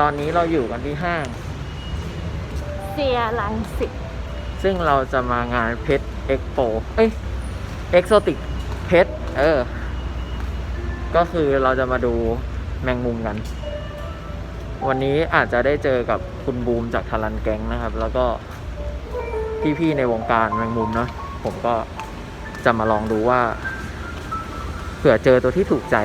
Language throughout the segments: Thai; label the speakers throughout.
Speaker 1: ตอนนี้เราอยู่กันที่ห้าง
Speaker 2: เซียรังสิต
Speaker 1: ซึ่งเราจะมางานเพชรเอ็กโปเอ้ยเอ็กโซติกเพชรเออ ก็คือเราจะมาดูแมงมุมกัน วันนี้อาจจะได้เจอกับคุณบูมจากทารันแก๊งนะครับ แล้วก็พี่ๆในวงการแมงมุมเนาะผมก็จะมาลองดูว่า เผื่อเจอตัวที่ถูกใจ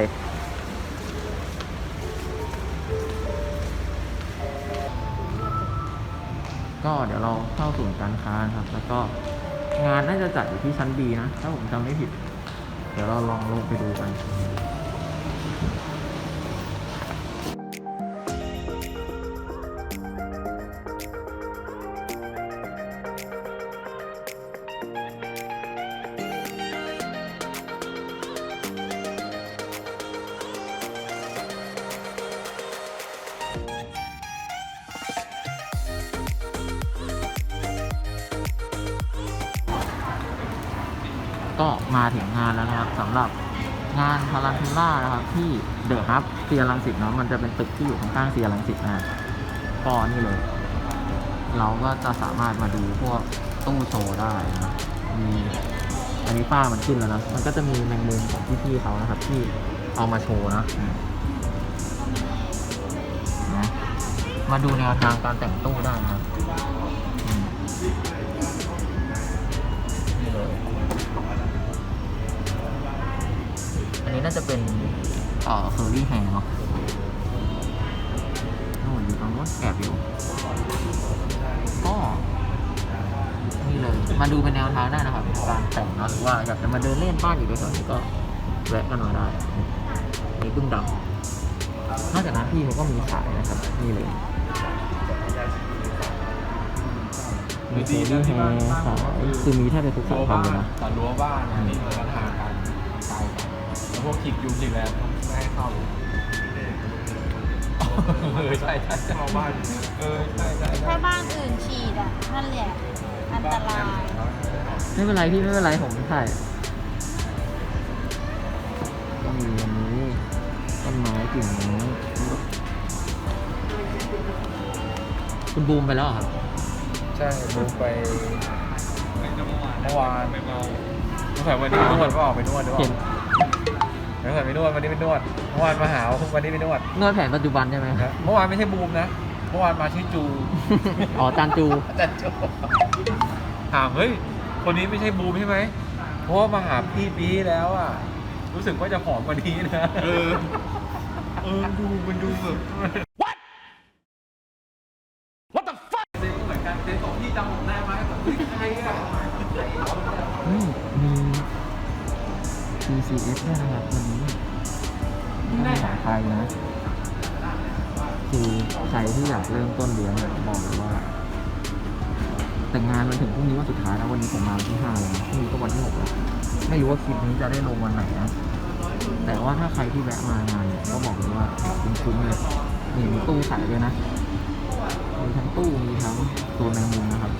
Speaker 1: ก็เดี๋ยวเราเข้าศูนย์การค้านครับ แล้วก็งานน่าจะจัดอยู่ที่ชั้นบีนะ ถ้าผมจำไม่ผิด เดี๋ยวเราลองลงไปดูกัน ก็มาถึงงานแล้วนะครับสำหรับงานพาราทูล่านะครับที่เดอะฮับเซียรังสิตเนาะมันจะเป็นตึกที่อยู่ข้างๆเซียรังสิตนะก็นี่เลย เราก็จะสามารถมาดูพวกตู้โชว์ได้นะมีอันนี้ป้ามันขึ้นแล้วนะมันก็จะมีแมงมุมของพี่ๆเขานะครับ ที่เอามาโชว์นะมนะมาดูแนวทางการแต่งตู้ได้นะครับ นนี้น่าจะเป็นเอ่อเคอรี่แฮร์เนาะนู่นอยู่ตรงนู้นแอบอยู่ก็นี่เลย มาดูเป็นแนวทางได้นะครับ การแต่งเนาะหรือว่าอยากจะมาเดินเล่นบ้านอยู่แถวๆนี้ก็แวะกันมาได้นี่พึ่งดำนอกจากนั้นพี่เขาก็มีขายนะครับ นี่เลยมีเคอรี่แฮร์ขายคือมีแทบจะทุกสายพันธุ์เลยนะ
Speaker 3: แต่รั้วบ้านนี่มันก็ทางกันไกลกันแล้ว พวกขิกยุงขิกแล้วไม่ให้เข้าเลยเออใช่ใช่เข้าบ้านเออใช่ใช่ใช่
Speaker 2: ถ้าบ้านอื่นฉีดอะ นั่นแหละ อันตราย
Speaker 1: ไม่เป็นไรพี่ไม่เป็นไรผมถ่ายก็มีอันนี้ต้นไม้กิ่งไม้คุณบูมไปแล้วเหรอครับ
Speaker 3: ใช่ดูไปเมื่อวานไม่เมาเมื่อวานวันนี้นวดก็ออกไปนวดด้วย
Speaker 1: เห็น
Speaker 3: เมื่อวานไปนวดวันนี้ไปนวดเมื่อวานมาหาวันนี้ไปนวด
Speaker 1: นวดแผนปัจจุบันใช่ไหม
Speaker 3: นะเมื่อวานไม่ใช่บูมนะเมื่อวานมาชื่อจู
Speaker 1: อ๋อจานจู
Speaker 3: อาจารย์จูถามเฮ้ยคนนี้ไม่ใช่บูมใช่ไหมเพราะว่ามาหาพี่บีแล้วอะรู้สึกว่าจะผอมกว่านี้นะเออเออดูมันดูแบบ
Speaker 1: TCS ด้วยนะครับวันนี้ไม่ของใครนะ คือใครที่อยากเริ่มต้นเลี้ยงเนี่ยบอกเลยว่า แต่งานมันถึงพรุ่งนี้วันสุดท้ายแล้ววันนี้ผมมาวันที่ห้าแล้วนะพรุ่งนี้ก็วันที่หกแล้วไม่รู้ว่าคลิปนี้จะได้ลงวันไหนนะแต่ว่าถ้าใครที่แวะมางานเนี่ยก็บอกเลยว่าคุ้มๆเลยนี่มีตู้ขายด้วยนะมีทั้งตู้มีทั้งตัวแมงมุมนะครับ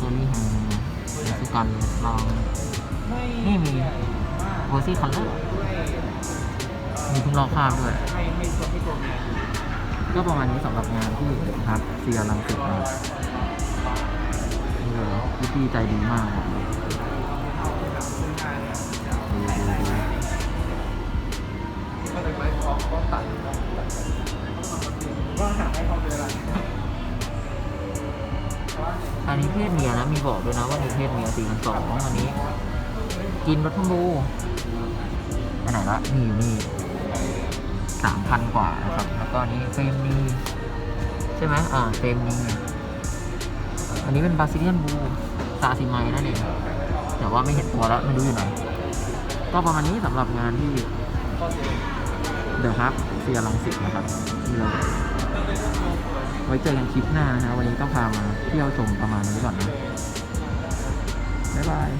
Speaker 1: ตัวนี้แฮง กันลองนี่มีโรซี่คัลเลอร์มีทุ่งลอกคราบด้วย ก็ประมาณนี้สำหรับงานที่ครับเซียรังสิตนะครับนี่เลยพี่พี่ใจดีมากบอก
Speaker 3: อัน
Speaker 1: นี้เพศเมียนะ มีบอกด้วยนะว่ามีเพศเมียสี่พันสองอันนี้ กินรถพัมบูไปไหนละนี่อยู่นี่สามพันกว่านะครับ แล้วก็นี้เฟรมนีใช่ไหมอ่าเฟรมนีอันนี้เป็นบาซิเลียนบูซาซิไมนั่นเองแต่ว่าไม่เห็นตัวแล้วไม่รู้อยู่ไหนก็ประมาณนี้สำหรับงานที่เดอะฮับเซียรังสิตนะครับนี่เลย ไว้เจอกันคลิปหน้านะฮะวันนี้ก็พามาเที่ยวชมประมาณนี้ก่อนนะบ๊ายบาย